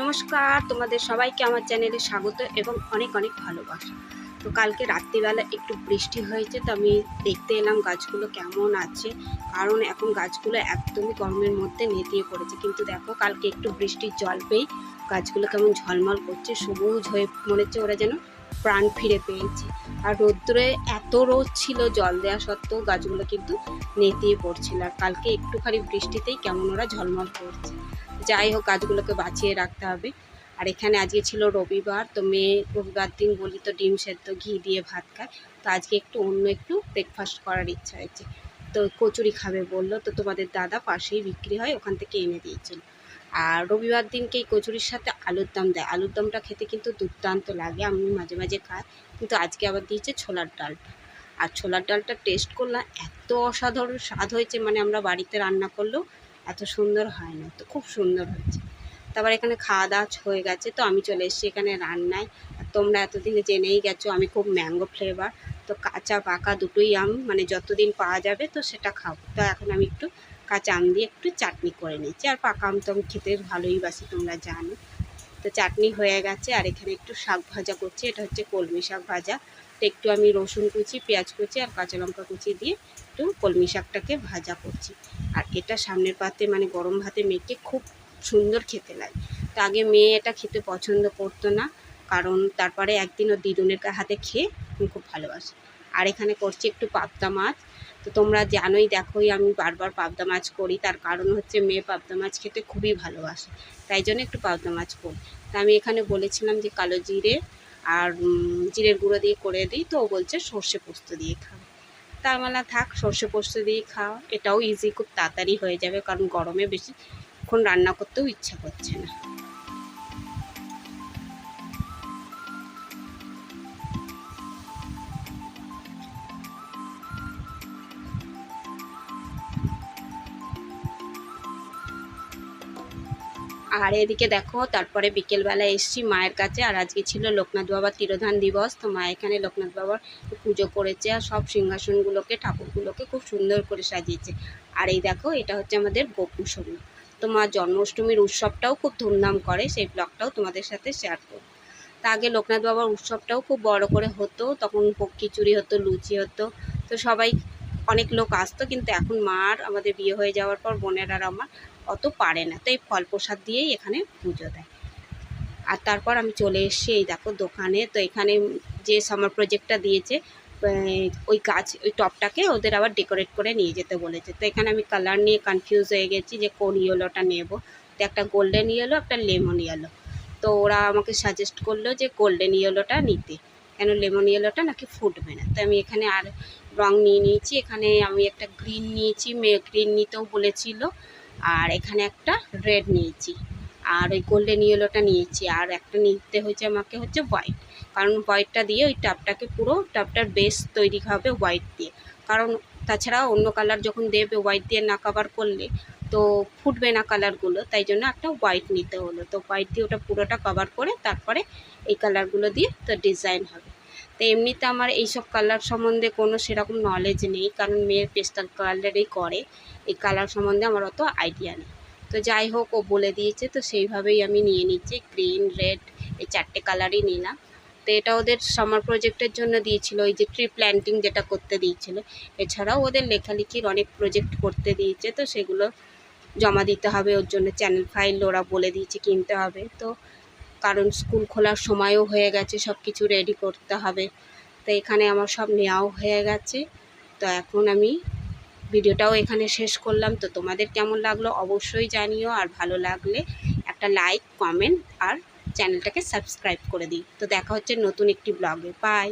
নমস্কার, তোমাদের সবাইকে আমার চ্যানেলে স্বাগত এবং অনেক অনেক ভালোবাসা। তো কালকে রাত্রিবেলা একটু বৃষ্টি হয়েছে, তো আমি দেখতে এলাম গাছগুলো কেমন আছে। কারণ এখন গাছগুলো একদমই গরমের মধ্যে নেতিয়ে পড়েছে। কিন্তু দেখো, কালকে একটু বৃষ্টির জল পেয়েই গাছগুলো কেমন ঝলমল করছে, সবুজ হয়ে মনে হচ্ছে ওরা যেন প্রাণ ফিরে পেয়েছে। আর রোদ্দুরে এত রোদ ছিল জল দেওয়া সত্ত্বেও গাছগুলো কিন্তু নেতিয়ে পড়ছিল। আর কালকে একটুখানি বৃষ্টিতেই কেমন ওরা ঝলমল করছে। যাই হোক, গাছগুলোকে বাঁচিয়ে রাখতে হবে। আর এখানে আজকে ছিল রবিবার, তো মেয়ে রবিবার দিন বলি তো ডিম সেদ্ধ ঘি দিয়ে ভাত খায়। তো আজকে একটু অন্য একটু ব্রেকফাস্ট করার ইচ্ছা হয়েছে। তো কচুরি খাবে বলল, তো তোমাদের দাদা পাশেই বিক্রি হয়, ওখান থেকে এনে দিয়েছিল। আর রবিবার দিনকে এই কচুরির সাথে আলুর দম দেয়। আলুর দমটা খেতে কিন্তু দুর্দান্ত লাগে, আমি মাঝে মাঝে খাই, কিন্তু আজকে আবার দিয়েছে ছোলার ডালটা। আর ছোলার ডালটা টেস্ট করলাম, এত অসাধারণ স্বাদ হয়েছে মানে আমরা বাড়িতে রান্না করলেও এত সুন্দর হয় না, তো খুব সুন্দর হয়েছে। তারপর এখানে খাওয়া দাওয়া হয়ে গেছে, তো আমি চলে এসেছি এখানে রান্নায়। আর তোমরা এতদিনে জেনেই গেছো আমি খুব ম্যাঙ্গো ফ্লেভার, তো কাঁচা পাকা দুটোই আম মানে যতদিন পাওয়া যাবে তো সেটা খাব। তো এখন আমি একটু কাঁচা আম দিয়ে একটু চাটনি করে নিচ্ছি। আর পাকা আম তো আমি খেতে ভালোই বাসি, তোমরা জানো। তো চাটনি হয়ে গেছে, আর এখানে একটু শাক ভাজা করছি, এটা হচ্ছে কলমি শাক ভাজা। তো একটু আমি রসুন কুচি, পেঁয়াজ কুচি আর কাঁচা লঙ্কা কুচি দিয়ে একটু কলমি শাকটাকে ভাজা করছি। আর এটা সামনের পাতে মানে গরম ভাতে মেখে খুব সুন্দর খেতে লাগে। তো আগে মেয়ে এটা খেতে পছন্দ করতো না, কারণ তারপরে একদিন ও দিদুনের হাতে খেয়ে আমি খুব ভালোবাসি। আর এখানে করছি একটু পাবদা মাছ। তো তোমরা জানোই, দেখোই আমি বারবার পাবদা মাছ করি, তার কারণ হচ্ছে মেয়ে পাবদা মাছ খেতে খুবই ভালোবাসে, তাই জন্য একটু পাবদা মাছ করি। তা আমি এখানে বলেছিলাম যে কালো জিরে আর জিরের গুঁড়ো দিয়ে করে দিই, তো ও বলছে সর্ষে পোস্ত দিয়ে খাও। তার মানে থাক, সর্ষে পোস্ত দিয়ে খাও, এটাও ইজি খুব তাড়াতাড়ি হয়ে যাবে, কারণ গরমে বেশিক্ষণ রান্না করতেও ইচ্ছা করছে না। আর এদিকে দেখো, তারপরে বিকেলবেলা এসছি মায়ের কাছে, আর আজকে ছিল লোকনাথ বাবার তিরোধান দিবস, তো মা এখানে লোকনাথ বাবার পুজো করেছে আর সব সিংহাসনগুলোকে, ঠাকুরগুলোকে খুব সুন্দর করে সাজিয়েছে। আর এই দেখো, এটা হচ্ছে আমাদের গোপুষণী তো মা জন্মাষ্টমীর উৎসবটাও খুব ধুমধাম করে, সেই ব্লগটাও তোমাদের সাথে শেয়ার করব। তা আগে লোকনাথ বাবার উৎসবটাও খুব বড় করে হতো, তখন খিচুড়ি হতো, লুচি হতো, তো সবাই অনেক লোক আসতো, কিন্তু এখন মার আমাদের বিয়ে হয়ে যাওয়ার পর বোনের আমার অত পারে না। তো এই ফল প্রসাদ দিয়েই এখানে পুজো দেয়। আর তারপর আমি চলে এসেছি এই দেখো দোকানে। তো এখানে যে সামার প্রজেক্টটা দিয়েছে ওই গাছ, ওই টপটাকে ওদের আবার ডেকোরেট করে নিয়ে যেতে বলেছে। তো এখানে আমি কালার নিয়ে কনফিউজ হয়ে গেছি যে কোন ইয়েলোটা নেব। তো একটা গোল্ডেন ইয়েলো একটা লেমন ইয়েলো তো ওরা আমাকে সাজেস্ট করল যে গোল্ডেন ইয়েলোটা নিতে। কেন লেমন ইয়েলোটা নাকি ফুটবে না? তো আমি এখানে আর রং নিয়ে নিয়েছি। এখানে আমি একটা গ্রিন নিয়েছি গ্রিন নিতেও বলেছিল। আর এখানে একটা রেড নিয়েছি। আর ওই গোল্ডেন ইয়েলোটা নিয়েছি। আর একটা নিতে হয়েছে আমাকে হচ্ছে হোয়াইট কারণ হোয়াইটটা দিয়ে ওই টাবটাকে পুরো টাবটার বেস তৈরি হবে হোয়াইট দিয়ে। কারণ তাছাড়া অন্য কালার যখন দেবে হোয়াইট দিয়ে না কাভার করলে, তো ফুটবে না কালারগুলো তাই জন্য একটা হোয়াইট নিতে হলো। তো হোয়াইট দিয়ে ওটা পুরোটা কভার করে তারপরে এই কালারগুলো দিয়ে তো ডিজাইন হবে। তো এমনিতে আমার এইসব কালার সম্বন্ধে কোনো সেরকম নলেজ নেই, কারণ মেয়ের পেস্টাল কালারেই করে, এই কালার সম্বন্ধে আমার অত আইডিয়া নেই। তো যাই হোক, ও বলে দিয়েছে, তো সেইভাবেই আমি নিয়ে নিচ্ছি গ্রিন রেড এই চারটে কালারই নিলাম। তো এটা ওদের সামার প্রজেক্টের জন্য দিয়েছিল, ওই যে ট্রি প্ল্যান্টিং যেটা করতে দিয়েছিল। এছাড়াও ওদের লেখালেখির অনেক প্রজেক্ট করতে দিয়েছে, তো সেগুলো জমা দিতে হবে ওর জন্য। চ্যানেল ফাইল ওরা বলে দিয়েছে কিনতে হবে, তো কারণ স্কুল খোলার সময়ও হয়ে গেছে সব কিছু রেডি করতে হবে। তো এখানে আমার সব নেওয়াও হয়ে গেছে। তো এখন আমি ভিডিওটাও এখানে শেষ করলাম। তো তোমাদের কেমন লাগল অবশ্যই জানিও, আর ভালো লাগলে একটা লাইক কমেন্ট আর চ্যানেলটাকে সাবস্ক্রাইব করে দিই তো দেখা হচ্ছে নতুন একটি ব্লগে বাই